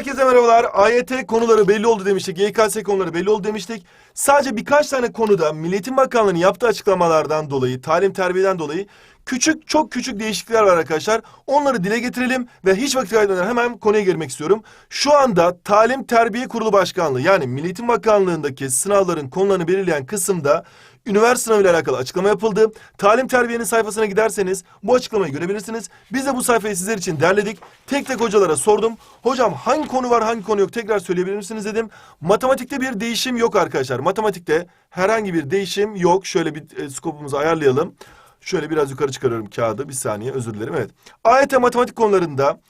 Herkese merhabalar. AYT konuları belli oldu demiştik. YKS konuları belli oldu demiştik. Sadece birkaç tane konuda Milliyetin Bakanlığı'nın yaptığı açıklamalardan dolayı, talim terbiyeden dolayı küçük, çok küçük değişiklikler var arkadaşlar. Onları dile getirelim ve hiç vakit kaybetmeden hemen konuya girmek istiyorum. Şu anda Talim Terbiye Kurulu Başkanlığı yani Milliyetin Bakanlığı'ndaki sınavların konularını belirleyen kısımda üniversite sınavıyla alakalı açıklama yapıldı. Talim Terbiye'nin sayfasına giderseniz bu açıklamayı görebilirsiniz. Biz de bu sayfayı sizler için derledik. Tek tek hocalara sordum. Hocam hangi konu var hangi konu yok tekrar söyleyebilir misiniz dedim. Matematikte bir değişim yok arkadaşlar. Matematikte herhangi bir değişim yok. Şöyle bir e, skopumuzu ayarlayalım. Şöyle biraz yukarı çıkarıyorum kağıdı. Bir saniye özür dilerim. Evet. AYT matematik konularında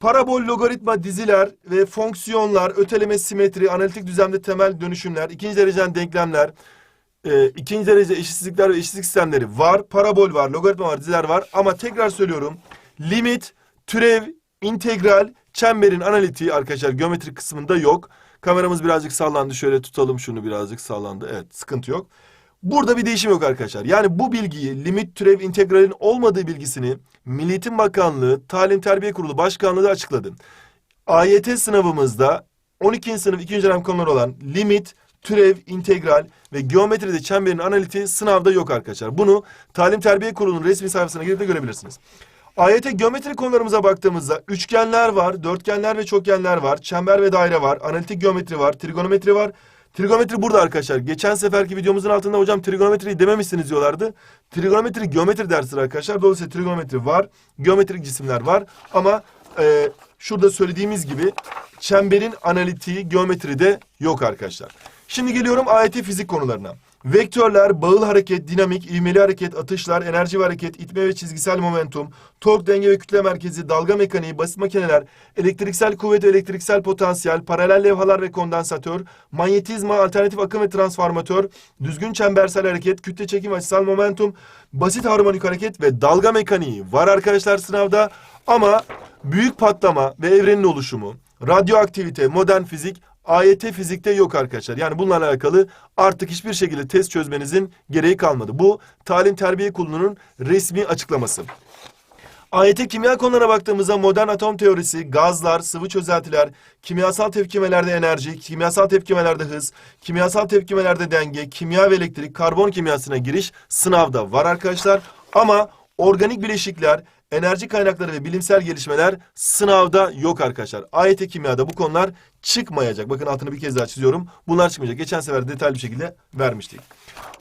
parabol, logaritma, diziler ve fonksiyonlar, öteleme, simetri, analitik düzlemde temel dönüşümler, ikinci dereceden denklemler, e, ikinci derece eşitsizlikler ve eşitlik sistemleri var. Parabol var, logaritma var, diziler var. Ama tekrar söylüyorum. Limit, türev, integral, çemberin analitiği arkadaşlar geometrik kısmında yok. Kameramız birazcık sallandı. Şöyle tutalım şunu birazcık sallandı. Evet sıkıntı yok. Burada bir değişim yok arkadaşlar. Yani bu bilgiyi limit, türev, integralin olmadığı bilgisini Milli Eğitim Bakanlığı Talim Terbiye Kurulu Başkanlığı da açıkladı. AYT sınavımızda 12. sınıf 2. dönem konuları olan limit, türev, integral ve geometride çemberin analitiği sınavda yok arkadaşlar. Bunu Talim Terbiye Kurulu'nun resmi sayfasına girip de görebilirsiniz. AYT geometri konularımıza baktığımızda üçgenler var, dörtgenler ve çokgenler var, çember ve daire var, analitik geometri var, trigonometri var. Trigonometri burada arkadaşlar. Geçen seferki videomuzun altında hocam trigonometriyi dememişsiniz diyorlardı. Trigonometri geometri dersidir arkadaşlar. Dolayısıyla trigonometri var, geometrik cisimler var ama e, şurada söylediğimiz gibi çemberin analitiği geometride yok arkadaşlar. Şimdi geliyorum AYT fizik konularına. Vektörler, bağıl hareket, dinamik, ivmeli hareket, atışlar, enerji ve hareket, itme ve çizgisel momentum, tork, denge ve kütle merkezi, dalga mekaniği, basit makineler, elektriksel kuvvet ve elektriksel potansiyel, paralel levhalar ve kondansatör, manyetizma, alternatif akım ve transformatör, düzgün çembersel hareket, kütle çekim açısal momentum, basit harmonik hareket ve dalga mekaniği var arkadaşlar sınavda. Ama büyük patlama ve evrenin oluşumu, radyoaktivite, modern fizik AYT fizikte yok arkadaşlar. Yani bunlarla alakalı artık hiçbir şekilde test çözmenizin gereği kalmadı. Bu Talim Terbiye Kurulu'nun resmi açıklaması. AYT kimya konularına baktığımızda modern atom teorisi, gazlar, sıvı çözeltiler, kimyasal tepkimelerde enerji, kimyasal tepkimelerde hız, kimyasal tepkimelerde denge, kimya ve elektrik, karbon kimyasına giriş sınavda var arkadaşlar. Ama organik bileşikler, enerji kaynakları ve bilimsel gelişmeler sınavda yok arkadaşlar. AYT kimyada bu konular çıkmayacak. Bakın altını bir kez daha çiziyorum. Bunlar çıkmayacak. Geçen sefer detaylı bir şekilde vermiştik.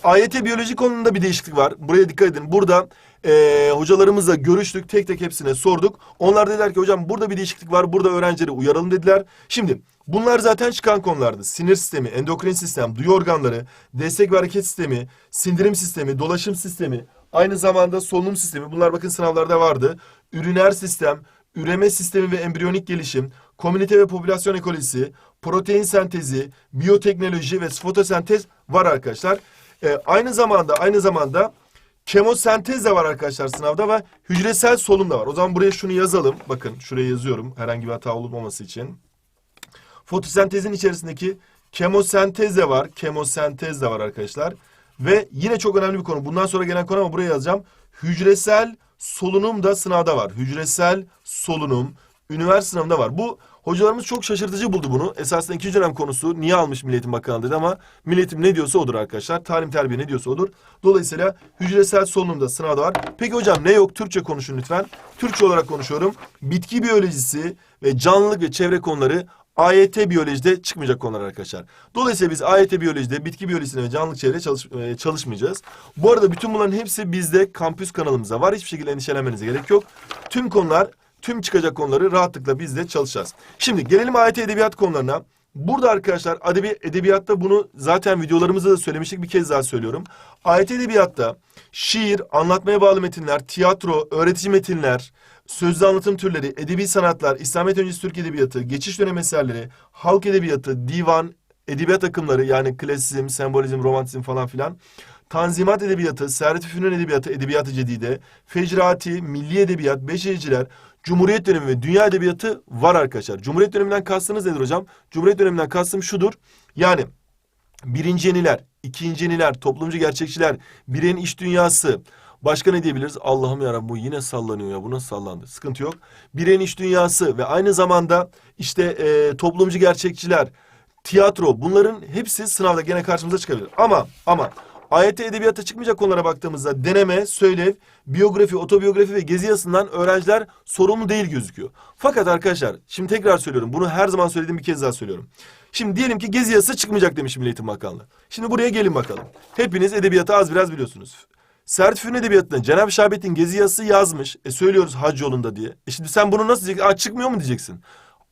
AYT biyoloji konusunda bir değişiklik var. Buraya dikkat edin. Burada eee hocalarımızla görüştük. Tek tek hepsine sorduk. Onlar dediler ki hocam burada bir değişiklik var. Burada öğrencileri uyaralım dediler. Şimdi bunlar zaten çıkan konulardı. Sinir sistemi, endokrin sistem, duyu organları, destek ve hareket sistemi, sindirim sistemi, dolaşım sistemi, aynı zamanda solunum sistemi. Bunlar bakın sınavlarda vardı. Üriner sistem, üreme sistemi ve embriyonik gelişim, komünite ve popülasyon ekolojisi, protein sentezi, biyoteknoloji ve fotosentez var arkadaşlar. Ee, aynı zamanda aynı zamanda kemosentez de var arkadaşlar sınavda ve hücresel solunum da var. O zaman buraya şunu yazalım. Bakın şuraya yazıyorum herhangi bir hata olmaması için. Fotosentezin içerisindeki kemosentez de var. Kemosentez de var arkadaşlar. Ve yine çok önemli bir konu. Bundan sonra gelen konu ama buraya yazacağım. Hücresel solunum da sınavda var. Hücresel solunum üniversite sınavında var. Bu hocalarımız çok şaşırtıcı buldu bunu. Esasında ikinci dönem konusu niye almış Milliyetin Bakanı dedi ama Milliyetim ne diyorsa odur arkadaşlar. Talim terbiye ne diyorsa odur. Dolayısıyla hücresel solunum da sınavda var. Peki hocam ne yok? Türkçe konuşun lütfen. Türkçe olarak konuşuyorum. Bitki biyolojisi ve canlılık ve çevre konuları AYT biyolojide çıkmayacak konular arkadaşlar. Dolayısıyla biz AYT biyolojide bitki biyolojisine ve canlılık çevre çalış, e, çalışmayacağız. Bu arada bütün bunların hepsi bizde kampüs kanalımızda var. Hiçbir şekilde endişelenmenize gerek yok. Tüm konular, tüm çıkacak konuları rahatlıkla bizde çalışacağız. Şimdi gelelim AYT edebiyat konularına. Burada arkadaşlar edebi, edebiyatta bunu zaten videolarımızda da söylemiştik bir kez daha söylüyorum. AYT edebiyatta şiir, anlatmaya bağlı metinler, tiyatro, öğretici metinler, sözlü anlatım türleri, edebi sanatlar, İslamiyet öncesi Türk edebiyatı, geçiş dönem eserleri, halk edebiyatı, divan, edebiyat akımları yani klasizm, sembolizm, romantizm falan filan. Tanzimat edebiyatı, Servet Fünun edebiyatı, edebiyat-ı cedide, fecrati, milli edebiyat, beşericiler, Cumhuriyet dönemi ve dünya edebiyatı var arkadaşlar. Cumhuriyet döneminden kastınız nedir hocam? Cumhuriyet döneminden kastım şudur. Yani birinci yeniler, ikinci yeniler, toplumcu gerçekçiler, bireyin iş dünyası, Başka ne diyebiliriz? Allah'ım yarabbim bu yine sallanıyor ya. Bu nasıl sallandı? Sıkıntı yok. Bireyin iç dünyası ve aynı zamanda işte e, toplumcu gerçekçiler, tiyatro bunların hepsi sınavda gene karşımıza çıkabilir. Ama ama AYT edebiyata çıkmayacak konulara baktığımızda deneme, söylev, biyografi, otobiyografi ve gezi yazısından öğrenciler sorumlu değil gözüküyor. Fakat arkadaşlar şimdi tekrar söylüyorum. Bunu her zaman söylediğim bir kez daha söylüyorum. Şimdi diyelim ki gezi yazısı çıkmayacak demiş Milli Eğitim Bakanlığı. Şimdi buraya gelin bakalım. Hepiniz edebiyatı az biraz biliyorsunuz. Sert Fünun Edebiyatı'nda Cenab-ı Şahabettin gezi yazısı yazmış. E söylüyoruz hac yolunda diye. E şimdi sen bunu nasıl diyeceksin? Aa, çıkmıyor mu diyeceksin?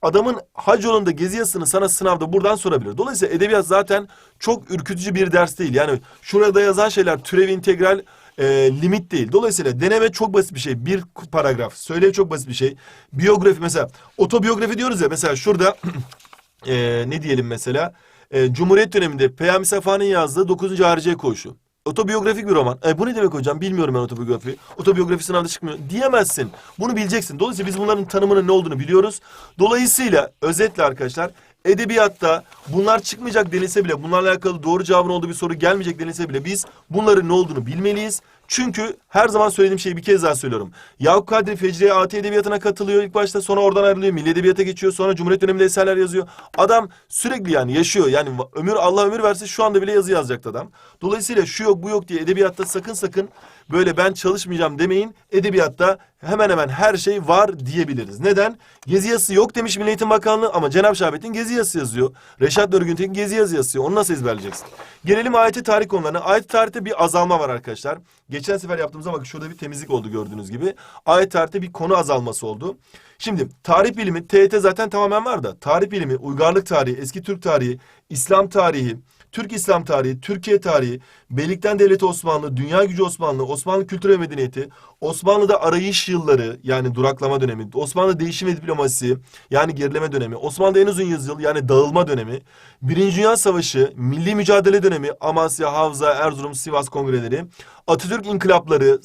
Adamın hac yolunda gezi yazısını sana sınavda buradan sorabilir. Dolayısıyla edebiyat zaten çok ürkütücü bir ders değil. Yani şurada yazan şeyler türev integral e, limit değil. Dolayısıyla deneme çok basit bir şey. Bir paragraf. Söylev çok basit bir şey. Biyografi mesela otobiyografi diyoruz ya mesela şurada e, ne diyelim mesela e, Cumhuriyet döneminde Peyami Safa'nın yazdığı 9. Hariciye Koğuşu. Otobiyografik bir roman. E, bu ne demek hocam? Bilmiyorum ben otobiyografi. Otobiyografi sınavda çıkmıyor. Diyemezsin. Bunu bileceksin. Dolayısıyla biz bunların tanımının ne olduğunu biliyoruz. Dolayısıyla özetle arkadaşlar edebiyatta bunlar çıkmayacak denilse bile bunlarla alakalı doğru cevabın olduğu bir soru gelmeyecek denilse bile biz bunların ne olduğunu bilmeliyiz. Çünkü her zaman söylediğim şeyi bir kez daha söylüyorum. Yakup Kadri Fecriye AT Edebiyatı'na katılıyor ilk başta sonra oradan ayrılıyor. Milli Edebiyat'a geçiyor sonra Cumhuriyet döneminde eserler yazıyor. Adam sürekli yani yaşıyor. Yani ömür Allah ömür verse şu anda bile yazı yazacaktı adam. Dolayısıyla şu yok bu yok diye edebiyatta sakın sakın böyle ben çalışmayacağım demeyin. Edebiyatta hemen hemen her şey var diyebiliriz. Neden? Gezi yazısı yok demiş Milli Eğitim Bakanlığı ama Cenab-ı Şahabettin gezi yazısı yazıyor. Reşat Nurgüntekin gezi yazısı yazıyor. Onu nasıl ezberleyeceksin? Gelelim ayeti tarih konularına. Ayet tarihte bir azalma var arkadaşlar. Geçen sefer yaptığımızda bakın şurada bir temizlik oldu gördüğünüz gibi. Ayet tarihte bir konu azalması oldu. Şimdi tarih bilimi TET zaten tamamen var da tarih bilimi, uygarlık tarihi, eski Türk tarihi, İslam tarihi, Türk İslam tarihi, Türkiye tarihi, Beylikten Devleti Osmanlı, Dünya Gücü Osmanlı, Osmanlı Kültür ve Medeniyeti, Osmanlı'da arayış yılları yani duraklama dönemi, Osmanlı değişim ve diplomasisi yani gerileme dönemi, Osmanlı'da en uzun yüzyıl yani dağılma dönemi, Birinci Dünya Savaşı, Milli Mücadele dönemi, Amasya, Havza, Erzurum, Sivas kongreleri, Atatürk inkılapları,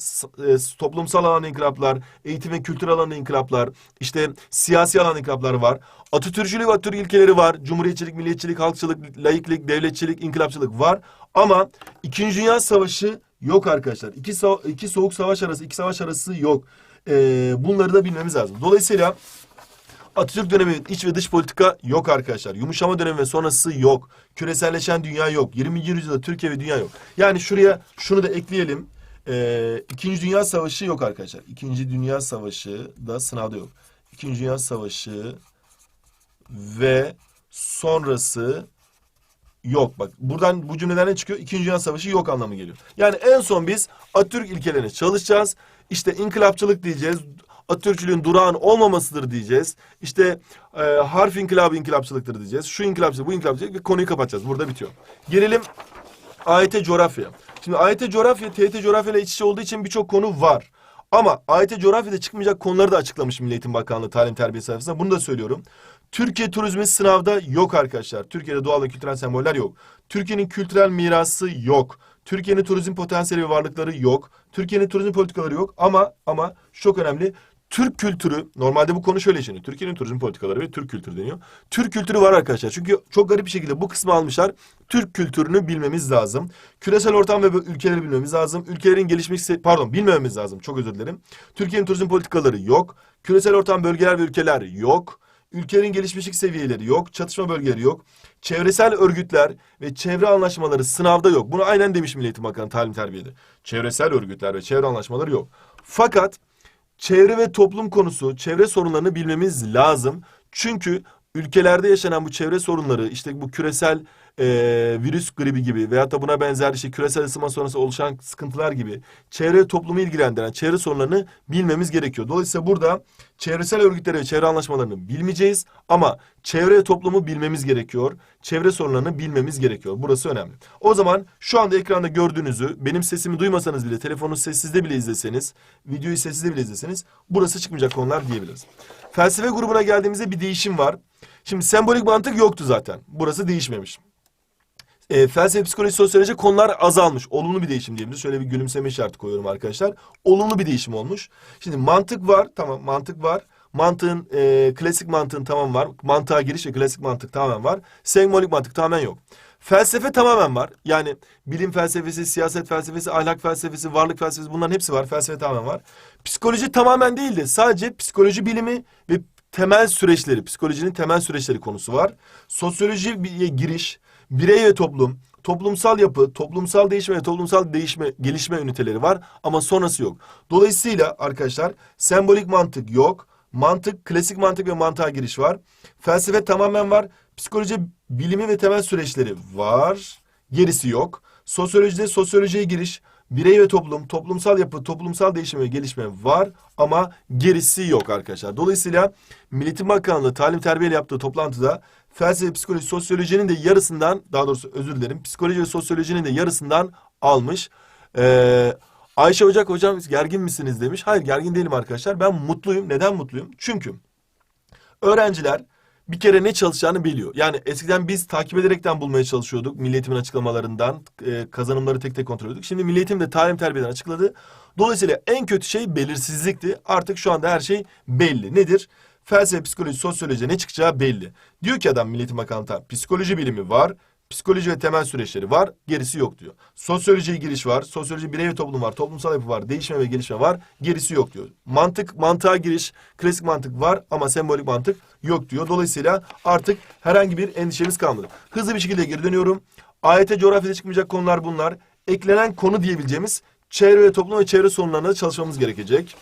e, toplumsal alanda inkılaplar, eğitim ve kültür alanında inkılaplar, işte siyasi alanda inkılaplar var. Atatürkçülük ve Atatürk ilkeleri var. Cumhuriyetçilik, milliyetçilik, halkçılık, laiklik, devletçilik, inkılapçılık var. Ama İkinci Dünya Savaşı yok arkadaşlar. İki, so- iki soğuk savaş arası, iki savaş arası yok. Ee, bunları da bilmemiz lazım. Dolayısıyla Atatürk dönemi iç ve dış politika yok arkadaşlar. Yumuşama dönemi ve sonrası yok. Küreselleşen dünya yok. 20. yüzyılda Türkiye ve dünya yok. Yani şuraya şunu da ekleyelim. Ee, İkinci Dünya Savaşı yok arkadaşlar. İkinci Dünya Savaşı da sınavda yok. İkinci Dünya Savaşı ve sonrası yok. Bak buradan bu cümleden ne çıkıyor? İkinci Dünya Savaşı yok anlamı geliyor. Yani en son biz Atatürk ilkelerine çalışacağız. İşte inkılapçılık diyeceğiz. Atatürkçülüğün durağın olmamasıdır diyeceğiz. İşte e, harf inkılabı inkılapçılıktır diyeceğiz. Şu inkılapçılık, bu inkılapçılık ve konuyu kapatacağız. Burada bitiyor. Gelelim AYT coğrafya. Şimdi AYT coğrafya, TYT coğrafya ile iç içe olduğu için birçok konu var. Ama AYT coğrafyada çıkmayacak konuları da açıklamış Milli Eğitim Bakanlığı Talim Terbiye sayfasında. Bunu da söylüyorum. Türkiye turizmi sınavda yok arkadaşlar. Türkiye'de doğal ve kültürel semboller yok. Türkiye'nin kültürel mirası yok. Türkiye'nin turizm potansiyeli ve varlıkları yok. Türkiye'nin turizm politikaları yok. Ama ama çok önemli. Türk kültürü, normalde bu konu şöyle işleniyor. Türkiye'nin turizm politikaları ve Türk kültürü deniyor. Türk kültürü var arkadaşlar. Çünkü çok garip bir şekilde bu kısmı almışlar. Türk kültürünü bilmemiz lazım. Küresel ortam ve ülkeleri bilmemiz lazım. Ülkelerin gelişmiş, se- pardon bilmememiz lazım. Çok özür dilerim. Türkiye'nin turizm politikaları yok. Küresel ortam, bölgeler ve ülkeler yok. Ülkelerin gelişmişlik seviyeleri yok. Çatışma bölgeleri yok. Çevresel örgütler ve çevre anlaşmaları sınavda yok. Bunu aynen demiş Milli Eğitim Bakanı talim terbiyede. Çevresel örgütler ve çevre anlaşmaları yok. Fakat çevre ve toplum konusu, çevre sorunlarını bilmemiz lazım. Çünkü ülkelerde yaşanan bu çevre sorunları, işte bu küresel e, virüs gribi gibi veyahut da buna benzer işte küresel ısınma sonrası oluşan sıkıntılar gibi çevre toplumu ilgilendiren çevre sorunlarını bilmemiz gerekiyor. Dolayısıyla burada çevresel örgütleri ve çevre anlaşmalarını bilmeyeceğiz ama çevre toplumu bilmemiz gerekiyor. Çevre sorunlarını bilmemiz gerekiyor. Burası önemli. O zaman şu anda ekranda gördüğünüzü benim sesimi duymasanız bile telefonu sessizde bile izleseniz, videoyu sessizde bile izleseniz burası çıkmayacak konular diyebiliriz. Felsefe grubuna geldiğimizde bir değişim var. Şimdi sembolik mantık yoktu zaten. Burası değişmemiş. E, felsefe, psikoloji, sosyoloji konular azalmış. Olumlu bir değişim diyebiliriz. Şöyle bir gülümseme işareti koyuyorum arkadaşlar. Olumlu bir değişim olmuş. Şimdi mantık var. Tamam mantık var. Mantığın, e, klasik mantığın tamam var. Mantığa giriş ve klasik mantık tamamen var. Sembolik mantık tamamen yok. Felsefe tamamen var. Yani bilim felsefesi, siyaset felsefesi, ahlak felsefesi, varlık felsefesi bunların hepsi var. Felsefe tamamen var. Psikoloji tamamen değil de sadece psikoloji bilimi ve temel süreçleri, psikolojinin temel süreçleri konusu var. Sosyolojiye giriş, birey ve toplum, toplumsal yapı, toplumsal değişme ve toplumsal değişme, gelişme üniteleri var ama sonrası yok. Dolayısıyla arkadaşlar sembolik mantık yok. Mantık, klasik mantık ve mantığa giriş var. Felsefe tamamen var. Psikoloji bilimi ve temel süreçleri var. Gerisi yok. Sosyolojide sosyolojiye giriş, birey ve toplum, toplumsal yapı, toplumsal değişim ve gelişme var ama gerisi yok arkadaşlar. Dolayısıyla Milliyetin Bakanlığı talim terbiyeyle yaptığı toplantıda felsefe, psikoloji, sosyolojinin de yarısından, daha doğrusu özür dilerim, psikoloji ve sosyolojinin de yarısından almış. Ee, Ayşe Ocak hocam gergin misiniz demiş. Hayır gergin değilim arkadaşlar. Ben mutluyum. Neden mutluyum? Çünkü öğrenciler bir kere ne çalışacağını biliyor. Yani eskiden biz takip ederekten bulmaya çalışıyorduk. Milli açıklamalarından e, kazanımları tek tek kontrol ediyorduk. Şimdi Milli de talim terbiyeden açıkladı. Dolayısıyla en kötü şey belirsizlikti. Artık şu anda her şey belli. Nedir? Felsefe, psikoloji, sosyoloji ne çıkacağı belli. Diyor ki adam Milli Eğitim psikoloji bilimi var. Psikoloji ve temel süreçleri var, gerisi yok diyor. Sosyolojiye giriş var, sosyoloji birey ve toplum var, toplumsal yapı var, değişme ve gelişme var, gerisi yok diyor. Mantık, mantığa giriş, klasik mantık var ama sembolik mantık yok diyor. Dolayısıyla artık herhangi bir endişemiz kalmadı. Hızlı bir şekilde geri dönüyorum. AYT coğrafyada çıkmayacak konular bunlar. Eklenen konu diyebileceğimiz çevre ve toplum ve çevre sorunlarına çalışmamız gerekecek.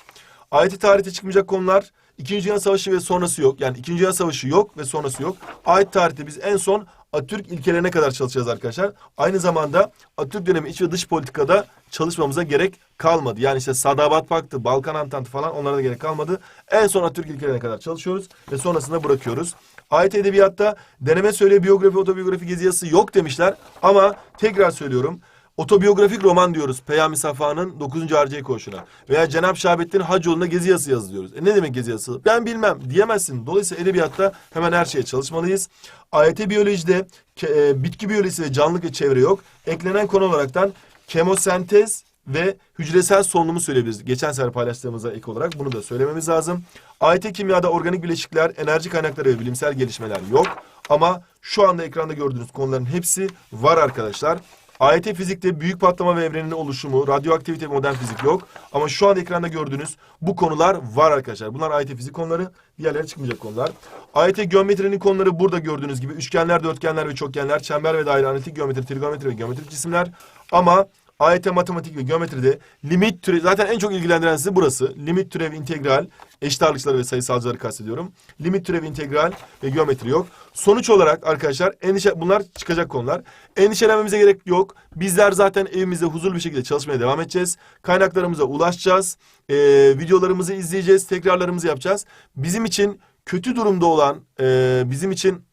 AYT tarihte çıkmayacak konular İkinci Dünya Savaşı ve sonrası yok. Yani İkinci Dünya Savaşı yok ve sonrası yok. Ait tarihte biz en son Atatürk ilkelerine kadar çalışacağız arkadaşlar. Aynı zamanda Atatürk dönemi iç ve dış politikada çalışmamıza gerek kalmadı. Yani işte Sadabat Paktı, Balkan Antantı falan onlara da gerek kalmadı. En son Atatürk ilkelerine kadar çalışıyoruz ve sonrasında bırakıyoruz. Ait edebiyatta deneme söyle biyografi, otobiyografi gezi yok demişler. Ama tekrar söylüyorum. Otobiyografik roman diyoruz Peyami Safa'nın 9. Harciye koşuna. Veya Cenab Şahabettin Hacıoğlu'na gezi yazısı yazıyoruz. E ne demek gezi yazısı? Ben bilmem diyemezsin. Dolayısıyla edebiyatta hemen her şeye çalışmalıyız. AYT biyolojide e, bitki biyolojisi ve canlılık ve çevre yok. Eklenen konu olaraktan kemosentez ve hücresel solunumu söyleyebiliriz. Geçen sefer paylaştığımıza ek olarak bunu da söylememiz lazım. AYT kimyada organik bileşikler, enerji kaynakları ve bilimsel gelişmeler yok. Ama şu anda ekranda gördüğünüz konuların hepsi var arkadaşlar. AYT fizikte büyük patlama ve evrenin oluşumu, radyoaktivite modern fizik yok. Ama şu anda ekranda gördüğünüz bu konular var arkadaşlar. Bunlar AYT fizik konuları, diğerleri çıkmayacak konular. AYT geometrinin konuları burada gördüğünüz gibi üçgenler, dörtgenler ve çokgenler, çember ve daire, analitik geometri, trigonometri ve geometrik cisimler. Ama AYT matematik ve geometride limit türev zaten en çok ilgilendiren sizi burası. Limit türev integral, eşit ağırlıkçıları ve sayısalcıları kastediyorum. Limit türev integral ve geometri yok. Sonuç olarak arkadaşlar endişe bunlar çıkacak konular. Endişelenmemize gerek yok. Bizler zaten evimizde huzurlu bir şekilde çalışmaya devam edeceğiz. Kaynaklarımıza ulaşacağız. Ee, videolarımızı izleyeceğiz, tekrarlarımızı yapacağız. Bizim için kötü durumda olan, e, bizim için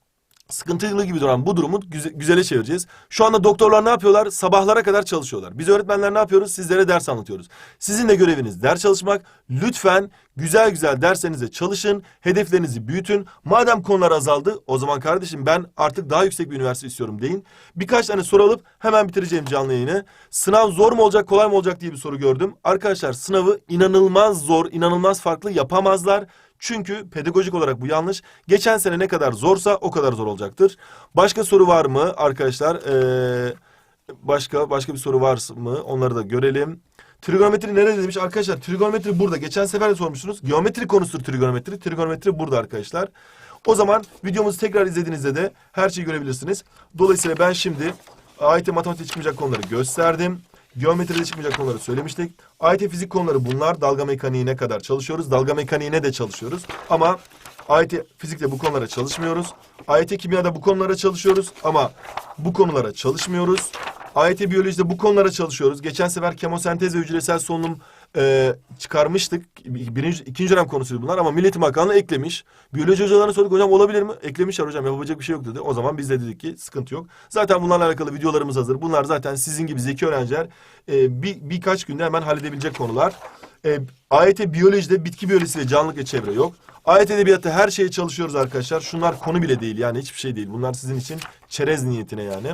sıkıntılı gibi duran bu durumu güze- güzele çevireceğiz. Şu anda doktorlar ne yapıyorlar? Sabahlara kadar çalışıyorlar. Biz öğretmenler ne yapıyoruz? Sizlere ders anlatıyoruz. Sizin de göreviniz ders çalışmak. Lütfen güzel güzel derslerinize çalışın. Hedeflerinizi büyütün. Madem konular azaldı o zaman kardeşim ben artık daha yüksek bir üniversite istiyorum deyin. Birkaç tane soru alıp hemen bitireceğim canlı yayını. Sınav zor mu olacak kolay mı olacak diye bir soru gördüm. Arkadaşlar sınavı inanılmaz zor, inanılmaz farklı yapamazlar. Çünkü pedagojik olarak bu yanlış. Geçen sene ne kadar zorsa o kadar zor olacaktır. Başka soru var mı arkadaşlar? Ee, başka başka bir soru var mı? Onları da görelim. Trigonometri nerede demiş arkadaşlar? Trigonometri burada. Geçen sefer de sormuştunuz. Geometri konusudur trigonometri. Trigonometri burada arkadaşlar. O zaman videomuzu tekrar izlediğinizde de her şeyi görebilirsiniz. Dolayısıyla ben şimdi AYT matematik çıkmayacak konuları gösterdim. Geometride çıkmayacak konuları söylemiştik. AYT fizik konuları bunlar. Dalga mekaniğine kadar çalışıyoruz. Dalga mekaniğine de çalışıyoruz. Ama AYT fizikte bu konulara çalışmıyoruz. AYT kimyada bu konulara çalışıyoruz ama bu konulara çalışmıyoruz. AYT biyolojide bu konulara çalışıyoruz. Geçen sefer kemosentez ve hücresel solunum e, çıkarmıştık. Birinci, ikinci dönem konusuydu bunlar ama Milli Eğitim eklemiş. Biyoloji hocalarına sorduk hocam olabilir mi? Eklemişler hocam yapabilecek bir şey yok dedi. O zaman biz de dedik ki sıkıntı yok. Zaten bunlarla alakalı videolarımız hazır. Bunlar zaten sizin gibi zeki öğrenciler e, bir, birkaç günde hemen halledebilecek konular. E, AYT biyolojide bitki biyolojisi ve canlılık ve çevre yok. AYT edebiyatta her şeye çalışıyoruz arkadaşlar. Şunlar konu bile değil yani hiçbir şey değil. Bunlar sizin için çerez niyetine yani.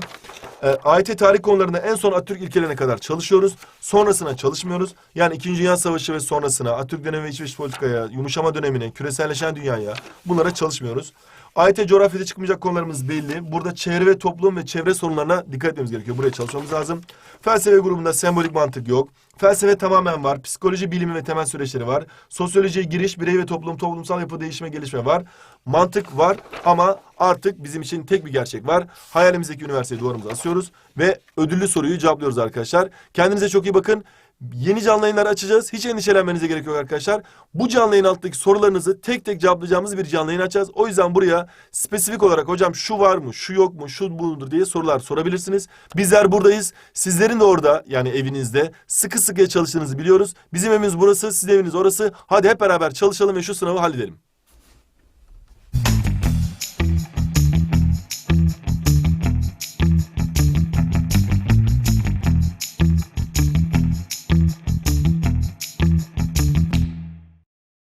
E, AYT tarih konularında en son Atatürk ilkelerine kadar çalışıyoruz. Sonrasına çalışmıyoruz. Yani İkinci Dünya Savaşı ve sonrasına, Atatürk dönemi ve iç politikaya, yumuşama dönemine, küreselleşen dünyaya bunlara çalışmıyoruz. AYT coğrafyada çıkmayacak konularımız belli. Burada çevre ve toplum ve çevre sorunlarına dikkat etmemiz gerekiyor. Buraya çalışmamız lazım. Felsefe grubunda sembolik mantık yok. Felsefe tamamen var. Psikoloji bilimi ve temel süreçleri var. Sosyolojiye giriş, birey ve toplum, toplumsal yapı değişme, gelişme var. Mantık var ama artık bizim için tek bir gerçek var. Hayalimizdeki üniversiteyi duvarımıza asıyoruz ve ödüllü soruyu cevaplıyoruz arkadaşlar. Kendinize çok iyi bakın. Yeni canlı yayınlar açacağız. Hiç endişelenmenize gerek yok arkadaşlar. Bu canlı yayın alttaki sorularınızı tek tek cevaplayacağımız bir canlı yayın açacağız. O yüzden buraya spesifik olarak hocam şu var mı, şu yok mu, şu budur diye sorular sorabilirsiniz. Bizler buradayız. Sizlerin de orada yani evinizde sıkı sıkıya çalıştığınızı biliyoruz. Bizim evimiz burası, sizin eviniz orası. Hadi hep beraber çalışalım ve şu sınavı halledelim.